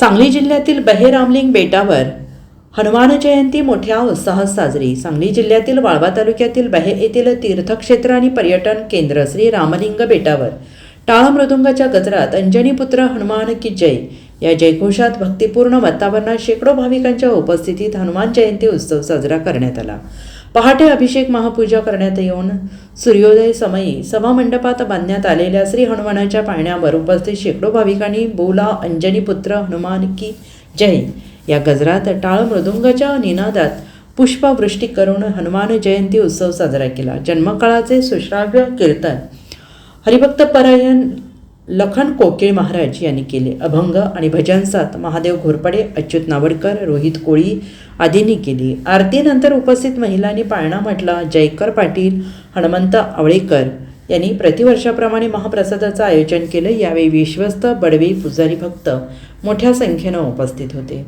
सांगली जिल्ह्यातील बहेरामलिंग बेटावर हनुमान जयंती मोठ्या उत्साहात साजरी. सांगली जिल्ह्यातील वाळवा तालुक्यातील बहे येथील तीर्थक्षेत्र आणि पर्यटन केंद्र श्री रामलिंग बेटावर. टाळ मृदुंगाच्या गजरात अंजनी पुत्र हनुमान की जय. या जयघोषात भक्तिपूर्ण वातावरणात शेकडो भाविकांच्या उपस्थितीत हनुमान जयंती उत्सव साजरा करण्यात आला. पहाटे अभिषेक महापूजा करण्यात येऊन सूर्योदय समयी सभामंडपात बांधण्यात आलेल्या श्री हनुमानाच्या पाळण्यावर उपस्थित शेकडो भाविकांनी बोला अंजनी पुत्र हनुमान की जय. या गजरात टाळ मृदुंगाच्या निनादात पुष्पवृष्टी करून हनुमान जयंती उत्सव साजरा केला. जन्मकाळाचे सुश्राव्य कीर्तन. हरिभक्त परायण लखन कोकिळ महाराज यांनी केले. अभंग आणि भजनसात महादेव घोरपडे अच्युत नावडकर रोहित कोळी आदींनी केली. आरतीनंतर उपस्थित महिलांनी पाळणा म्हटला. जयकर पाटील हनुमंत आवळेकर यांनी प्रतिवर्षाप्रमाणे महाप्रसादाचं आयोजन केलं. यावेळी विश्वस्त बडवे पुजारी भक्त मोठ्या संख्येनं उपस्थित होते.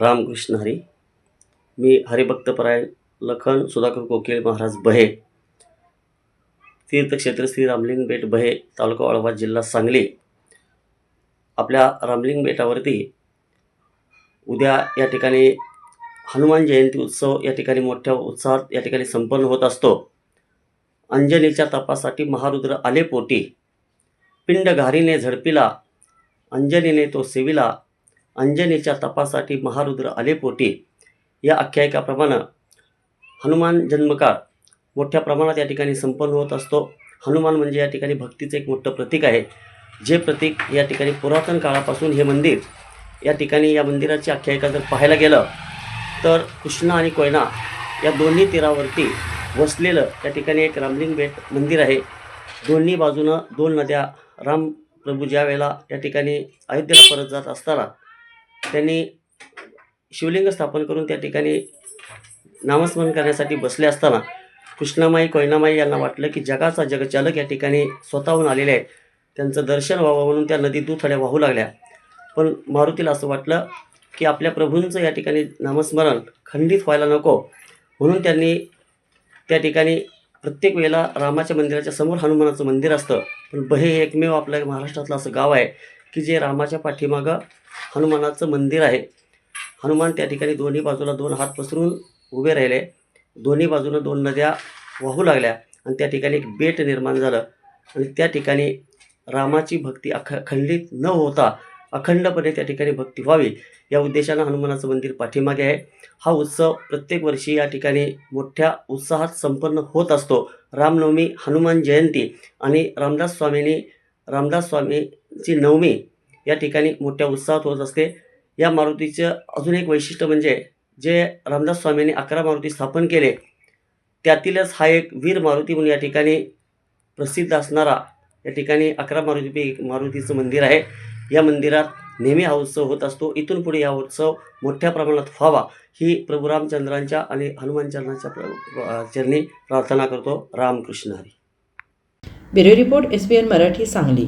रामकृष्ण हरी. मी हरिभक्तपराय लखन सुधाकर कोकिळ महाराज बहे. तीर्थक्षेत्र श्री रामलिंग बेट बहे तालुका वाळवा जिल्हा सांगली. आपल्या रामलिंग बेटावरती उद्या या ठिकाणी हनुमान जयंती उत्सव या ठिकाणी मोठ्या उत्साहात या ठिकाणी संपन्न होत असतो. अंजनीच्या तपासाठी महारुद्र आले पोटी. पिंड घारीने झडपिला अंजनीने तो सेविला. अंजनीच्या तपासाठी महारुद्र आले पोटी. या आख्यायिकाप्रमाणे हनुमान जन्मकाळ मोठ्या प्रमाणात या ठिकाणी संपन्न होत असतो. हनुमान म्हणजे या ठिकाणी भक्तीचं एक मोठं प्रतीक आहे. जे प्रतीक या ठिकाणी पुरातन काळापासून हे मंदिर या ठिकाणी या मंदिराची आख्यायिका जर पाहायला गेलं तर कृष्णा आणि कोयना या दोन्ही तीरावरती वसलेलं या ठिकाणी एक रामलिंग बेट मंदिर आहे. दोन्ही बाजूनं दोन नद्या राम प्रभू ज्या वेळेला या ठिकाणी अयोध्येला परत जात असताना त्यांनी शिवलिंग स्थापन करून त्या ठिकाणी नामस्मरण करण्यासाठी बसले असताना कृष्णामाई कोयनामाई यांना वाटलं की जगाचा जगचालक या ठिकाणी स्वतःहून आलेले आहे त्यांचं दर्शन व्हावं म्हणून त्या नदीत दुथड्या वाहू लागल्या. पण मारुतीला असं वाटलं की आपल्या प्रभूंचं या ठिकाणी नामस्मरण खंडित व्हायला नको. म्हणून त्यांनी त्या ठिकाणी प्रत्येक वेळेला रामाच्या मंदिराच्या समोर हनुमानाचं मंदिर असतं. पण बहे हे एकमेव आपल्या महाराष्ट्रातलं असं गाव आहे की जे रामाच्या पाठीमागं हनुमानाचं मंदिर आहे. हनुमान त्या ठिकाणी दोन्ही बाजूला दोन हात पसरून उभे राहिले. दोन्ही बाजूनं दोन नद्या वाहू लागल्या आणि त्या ठिकाणी एक बेट निर्माण झालं. आणि त्या ठिकाणी रामाची भक्ती अख खंडित न होता अखंडपणे त्या ठिकाणी भक्ती व्हावी या उद्देशानं हनुमानाचं मंदिर पाठीमागे आहे. हा उत्सव प्रत्येक वर्षी या ठिकाणी मोठ्या उत्साहात संपन्न होत असतो. रामनवमी हनुमान जयंती आणि रामदास स्वामींनी रामदास स्वामींची नवमी या ठिकाणी मोठ्या उत्साहात होत असते. या मारुतीचं अजून एक वैशिष्ट्य म्हणजे जे रामदास स्वामींनी अकरा मारुती स्थापन केले त्यातीलच हा एक वीर मारुती म्हणून या ठिकाणी प्रसिद्ध असणारा या ठिकाणी अकरा मारुती मारुतीचं मंदिर आहे. या मंदिरात नेहमी हा उत्सव होत असतो. इथून पुढे हा उत्सव मोठ्या प्रमाणात व्हावा ही प्रभू रामचंद्रांच्या आणि हनुमान चरणाच्या प्र- चरणी प्रार्थना करतो. Ramkrishna Hari. Bureau report S B N Marathi Sangli.